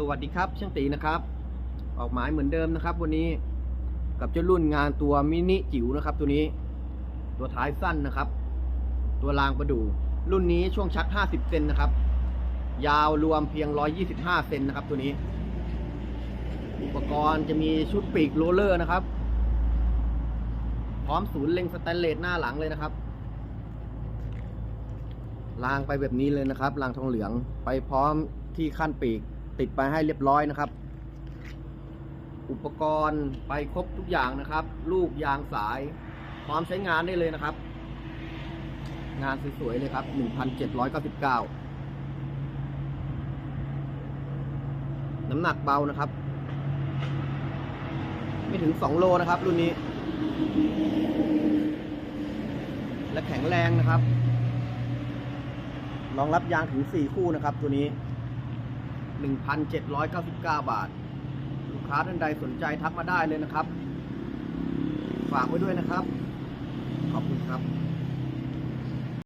สวัสดีครับช่างตีนะครับ ออกหมายเหมือนเดิมนะครับ วันนี้กับเจ้ารุ่นงานตัวมินิจิ๋วนะครับ ตัวนี้ ตัวท้ายสั้นนะครับ ตัวรางประดูรุ่นนี้ช่วงชัก 50 เซนนะครับ ยาวรวมเพียง 125 เซนนะครับ ตัวนี้ อุปกรณ์จะมีชุดปีกโรลเลอร์นะครับ พร้อมศูนย์เล็งสแตนเลสหน้าหลังเลยนะครับรางไปแบบนี้เลยนะครับรางทองเหลืองไปพร้อมที่ขั้นปีก ติดไปให้เรียบร้อยนะครับ อุปกรณ์ไปครบทุกอย่างนะครับ ลูกยางสาย พร้อมใช้งานได้เลยนะครับ งานสวยๆเลยครับ 1,799 น้ำหนักเบานะครับ ไม่ถึง 2 โลนะครับ รุ่นนี้ และแข็งแรงนะครับรองรับยางถึง 4 คู่นะครับตัวนี้ 1,799 บาท ลูกค้าท่านใดสนใจทักมาได้เลยนะครับ ฝากไว้ด้วยนะครับ ขอบคุณครับ